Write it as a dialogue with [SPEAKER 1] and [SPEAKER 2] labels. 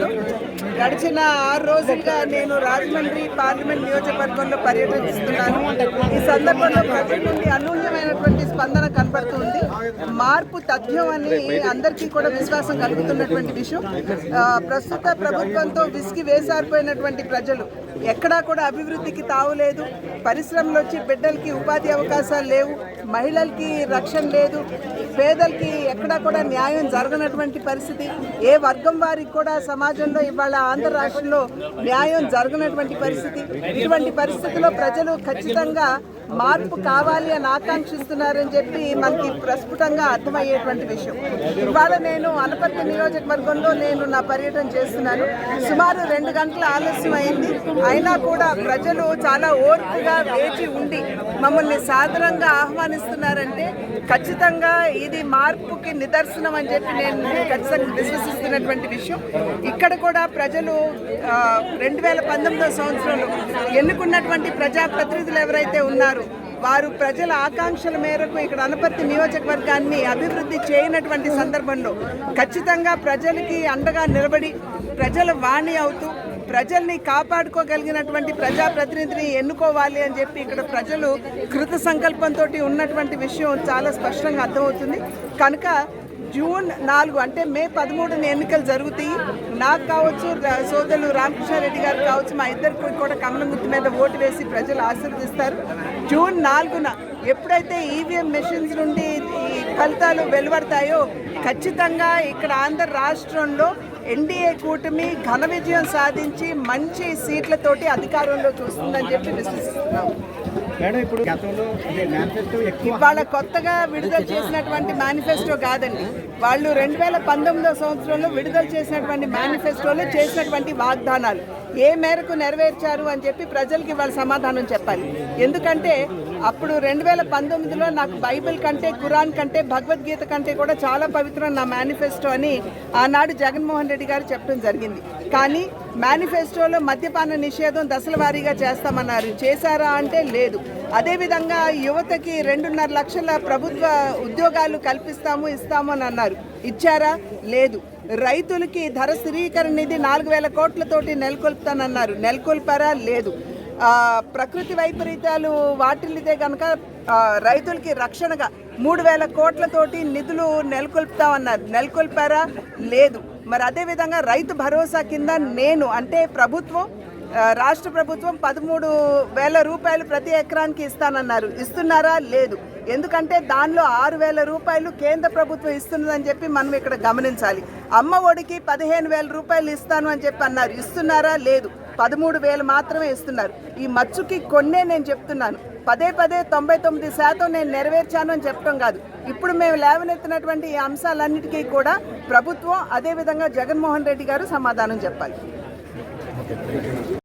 [SPEAKER 1] చేస్తున్నాను గడిచిన ఆరు రోజులుగా నేను రాజమండ్రి పార్లమెంట్ నియోజకవర్గంలో పర్యటిస్తున్నాను ఈ సందర్భంలో ప్రజల నుండి అనూహ్యమైనటువంటి స్పందన కనబడుతుంది. మార్పు తథ్యం అని అందరికీ కూడా విశ్వాసం కలుగుతున్నటువంటి విషయం. ప్రస్తుత ప్రభుత్వంతో విసిగి వేసారిపోయినటువంటి ప్రజలు ఎక్కడా కూడా అభివృద్ధికి తావులేదు పరిశ్రమలు వచ్చి బిడ్డలకి ఉపాధి అవకాశాలు లేవు. మహిళలకి రక్షణ లేదు. పేదలకి ఎక్కడా కూడా న్యాయం జరగనటువంటి పరిస్థితి. ఏ వర్గం వారికి కూడా సమాజంలో ఇవాళ ఆంధ్ర రాష్ట్రంలో న్యాయం జరగనటువంటి పరిస్థితి. ఇటువంటి పరిస్థితిలో ప్రజలు ఖచ్చితంగా మార్పు కావాలి అని ఆకాంక్షిస్తున్నారని చెప్పి మనకి ప్రస్ఫుటంగా అర్థమయ్యేటువంటి విషయం. ఇవాళ నేను అనపర్తి నియోజకవర్గంలో నేను నా పర్యటన చేస్తున్నాను. సుమారు రెండు గంటల ఆలస్యం అయింది. అయినా కూడా ప్రజలు చాలా ఓర్పుగా వేచి ఉండి మమ్మల్ని సాధారణంగా ఆహ్వానిస్తున్నారంటే ఖచ్చితంగా ఇది మార్పుకి నిదర్శనం అని చెప్పి నేను ఖచ్చితంగా విశ్వసిస్తున్నటువంటి విషయం. ఇక్కడ కూడా ప్రజలు రెండు వేల పంతొమ్మిదో సంవత్సరంలో ఎన్నుకున్నటువంటి ప్రజాప్రతినిధులు ఎవరైతే ఉన్నారో వారు ప్రజల ఆకాంక్షల మేరకు ఇక్కడ అనపర్తి నియోజకవర్గాన్ని అభివృద్ధి చేయనటువంటి సందర్భంలో ఖచ్చితంగా ప్రజలకి అండగా నిలబడి ప్రజల వాణి అవుతూ ప్రజల్ని కాపాడుకోగలిగినటువంటి ప్రజాప్రతినిధిని ఎన్నుకోవాలి అని చెప్పి ఇక్కడ ప్రజలు కృత సంకల్పంతో ఉన్నటువంటి విషయం చాలా స్పష్టంగా అర్థమవుతుంది. కనుక జూన్ నాలుగు అంటే మే పదమూడున ఎన్నికలు జరుగుతాయి. నాకు కావచ్చు సోదరులు సోదరులు రామకృష్ణారెడ్డి గారు కావచ్చు మా ఇద్దరికి కూడా కమలం గుర్తు మీద ఓటు వేసి ప్రజలు ఆశీర్వదిస్తారు. జూన్ నాలుగున ఎప్పుడైతే ఈవీఎం మెషిన్స్ నుండి ఈ ఫలితాలు వెలువడతాయో ఖచ్చితంగా ఇక్కడ ఆంధ్ర రాష్ట్రంలో ఎన్డీఏ కూటమి ఘన విజయం సాధించి మంచి సీట్లతోటి అధికారంలో చూస్తుందని చెప్పి విశ్వసిస్తున్నాం.
[SPEAKER 2] మేడం ఇప్పుడు గతంలో
[SPEAKER 1] ఇవాళ కొత్తగా విడుదల చేసినటువంటి మేనిఫెస్టో కాదండి. వాళ్ళు రెండు వేల పంతొమ్మిదో సంవత్సరంలో విడుదల చేసినటువంటి మేనిఫెస్టోలో చేసినటువంటి వాగ్దానాలు. ఏ మేరకు నెరవేర్చారు అని చెప్పి ప్రజలకి వాళ్ళ సమాధానం చెప్పాలి. ఎందుకంటే అప్పుడు రెండు వేల పంతొమ్మిదిలో నాకు బైబిల్ కంటే ఖురాన్ కంటే భగవద్గీత కంటే కూడా చాలా పవిత్రం నా మేనిఫెస్టో అని ఆనాడు జగన్మోహన్ రెడ్డి గారు చెప్పడం జరిగింది. కానీ మేనిఫెస్టోలో మద్యపాన నిషేధం దశల వారీగా చేస్తామన్నారు. చేశారా అంటే లేదు. అదేవిధంగా యువతకి రెండున్నర లక్షల ప్రభుత్వ ఉద్యోగాలు కల్పిస్తాము ఇస్తాము అని అన్నారు. ఇచ్చారా? లేదు. రైతులకి ధర స్థిరీకరణ నిధి నాలుగు వేల కోట్లతోటి నెలకొల్పుతానన్నారు. నెలకొల్పారా? లేదు. ప్రకృతి వైపరీత్యాలు వాటిల్లితే కనుక రైతులకి రక్షణగా మూడు వేల కోట్లతోటి నిధులు నెలకొల్పుతామన్నారు. నెలకొల్పారా? లేదు. మరి అదేవిధంగా రైతు భరోసా కింద నేను అంటే ప్రభుత్వం రాష్ట్ర ప్రభుత్వం పదమూడు వేల రూపాయలు ప్రతి ఎకరానికి ఇస్తానన్నారు. ఇస్తున్నారా? లేదు. ఎందుకంటే దానిలో ఆరు వేల రూపాయలు కేంద్ర ప్రభుత్వం ఇస్తున్నదని చెప్పి మనం ఇక్కడ గమనించాలి. అమ్మ ఒడికి పదిహేను వేల రూపాయలు ఇస్తాను అని చెప్పి అన్నారు. ఇస్తున్నారా? లేదు. పదమూడు వేలు మాత్రమే ఇస్తున్నారు. ఈ మచ్చుకి కొన్నే నేను చెప్తున్నాను. పదే పదే తొంభై తొమ్మిది శాతం నేను నెరవేర్చాను అని చెప్పడం కాదు. ఇప్పుడు మేము లేవనెత్తినటువంటి ఈ అంశాలన్నిటికీ కూడా ప్రభుత్వం అదేవిధంగా జగన్మోహన్ రెడ్డి గారు సమాధానం చెప్పాలి.